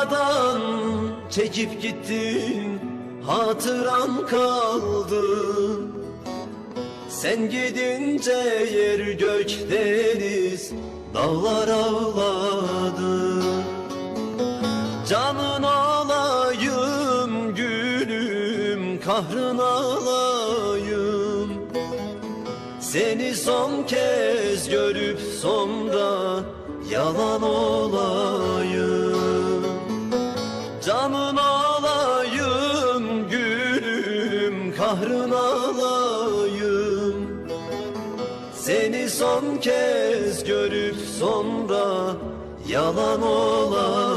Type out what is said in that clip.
Doyamadan çekip gittin Hatıran kaldı. Sen gidince yer gök deniz Dağlar ağladı. Canın olayım gülüm Kahrın alayım. Seni son kez görüp sonra Yalan olayım Canın olayım gülüm Kahrın alayım. Seni son kez görüp sonra Yalan olayım